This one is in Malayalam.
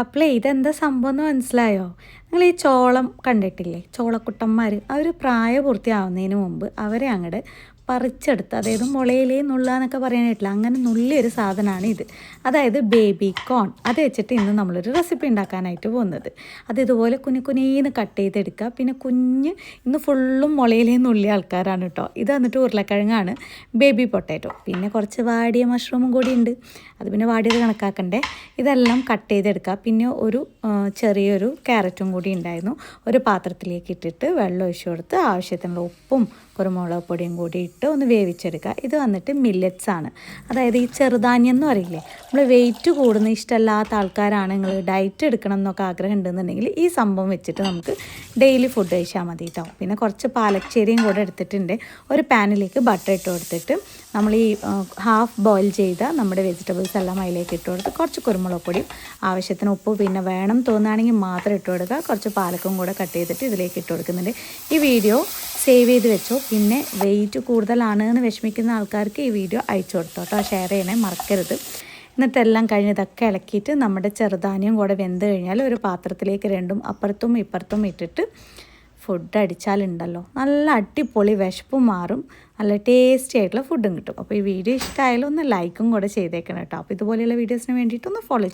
അപ്പോളേ ഇതെന്താ സംഭവം എന്ന് മനസ്സിലായോ? നിങ്ങൾ ഈ ചോളം കണ്ടിട്ടില്ലേ? ചോളക്കുട്ടന്മാർ അവർ പ്രായപൂർത്തിയാവുന്നതിന് മുമ്പ് അവരെ അങ്ങോട്ട് പറിച്ചെടുത്ത് അതായത് മുളയിലേ നുള്ള എന്നൊക്കെ പറയാനായിട്ടില്ല? അങ്ങനെ നുള്ളിയൊരു സാധനമാണ് ഇത്. അതായത് ബേബി കോൺ അത് വെച്ചിട്ട് ഇന്ന് നമ്മളൊരു റെസിപ്പി ഉണ്ടാക്കാനായിട്ട് പോകുന്നത്. അത് ഇതുപോലെ കുഞ്ഞു കുഞ്ഞീന്ന് കട്ട് ചെയ്തെടുക്കുക. പിന്നെ കുഞ്ഞ് ഇന്ന് ഫുള്ളും മുളയിലേ നുള്ളിയ ആൾക്കാരാണ് കേട്ടോ. ഇത് വന്നിട്ട് ഉരുളക്കിഴങ്ങാണ്. Baby potato. പിന്നെ കുറച്ച് വാടിയ മഷ്റൂമും കൂടി ഉണ്ട്. അത് പിന്നെ വാടിയത് കണക്കാക്കണ്ടേ. ഇതെല്ലാം കട്ട് ചെയ്തെടുക്കുക. പിന്നെ ഒരു ചെറിയൊരു ക്യാരറ്റും കൂടി ഉണ്ടായിരുന്നു. ഒരു പാത്രത്തിലേക്ക് ഇട്ടിട്ട് വെള്ളം ഒഴിച്ചു കൊടുത്ത് ആവശ്യത്തിനുള്ള ഉപ്പും കുരുമുളക് പൊടിയും കൂടി ഇട്ട് ഒന്ന് വേവിച്ചെടുക്കുക. ഇത് വന്നിട്ട് മില്ലറ്റ്സ് ആണ് അതായത് ഈ ചെറുധാന്യം എന്ന് പറയില്ലേ നമ്മൾ വെയിറ്റ് കൂടുന്ന ഇഷ്ടമല്ലാത്ത ആൾക്കാരാണ് നിങ്ങൾ ഡയറ്റ് എടുക്കണം എന്നൊക്കെ ആഗ്രഹം ഉണ്ടെന്നുണ്ടെങ്കിൽ ഈ സംഭവം വെച്ചിട്ട് നമുക്ക് ഡെയിലി ഫുഡ് കഴിച്ചാൽ മതി കേട്ടോ പിന്നെ കുറച്ച് പാലച്ചേരിയും കൂടെ എടുത്തിട്ടുണ്ട്. ഒരു പാനിലേക്ക് ബട്ടർ ഇട്ട് കൊടുത്തിട്ട് നമ്മൾ ഈ ഹാഫ് ബോയിൽ ചെയ്ത നമ്മുടെ വെജിറ്റബിൾസ് എല്ലാം അതിലേക്ക് ഇട്ട് കൊടുത്ത് കുറച്ച് കുരുമുളക് പൊടിയും ആവശ്യത്തിന് ഉപ്പ് പിന്നെ വേണം തോന്നുകയാണെങ്കിൽ മാത്രം ഇട്ട് കൊടുക്കുക. കുറച്ച് പാലക്കും കൂടെ കട്ട് ചെയ്തിട്ട് ഇതിലേക്ക് ഇട്ട് കൊടുക്കുന്നുണ്ട്. ഈ വീഡിയോ സേവ് ചെയ്ത് വെച്ചോ. പിന്നെ വെയിറ്റ് കൂടുതലാണ് എന്ന് വിഷമിക്കുന്ന ആൾക്കാർക്ക് ഈ വീഡിയോ അയച്ചു കൊടുത്തോട്ടോ ഷെയർ ചെയ്യണേ മറക്കരുത്. എന്നിട്ടെല്ലാം കഴിഞ്ഞ് ഇതൊക്കെ ഇളക്കിയിട്ട് നമ്മുടെ ചെറുധാന്യം കൂടെ വെന്ത് കഴിഞ്ഞാൽ ഒരു പാത്രത്തിലേക്ക് രണ്ടും അപ്പുറത്തും ഇപ്പുറത്തും ഇട്ടിട്ട് ഫുഡ് അടിച്ചാലുണ്ടല്ലോ. നല്ല അടിപൊളി വിശപ്പും മാറും. നല്ല ടേസ്റ്റി ആയിട്ടുള്ള ഫുഡും കിട്ടും. അപ്പോൾ ഈ വീഡിയോ ഇഷ്ടമായാലും ഒന്ന് ലൈക്കും കൂടെ ചെയ്തേക്കണം കേട്ടോ. അപ്പോൾ ഇതുപോലെയുള്ള വീഡിയോസിന് വേണ്ടിയിട്ടൊന്ന് ഫോളോ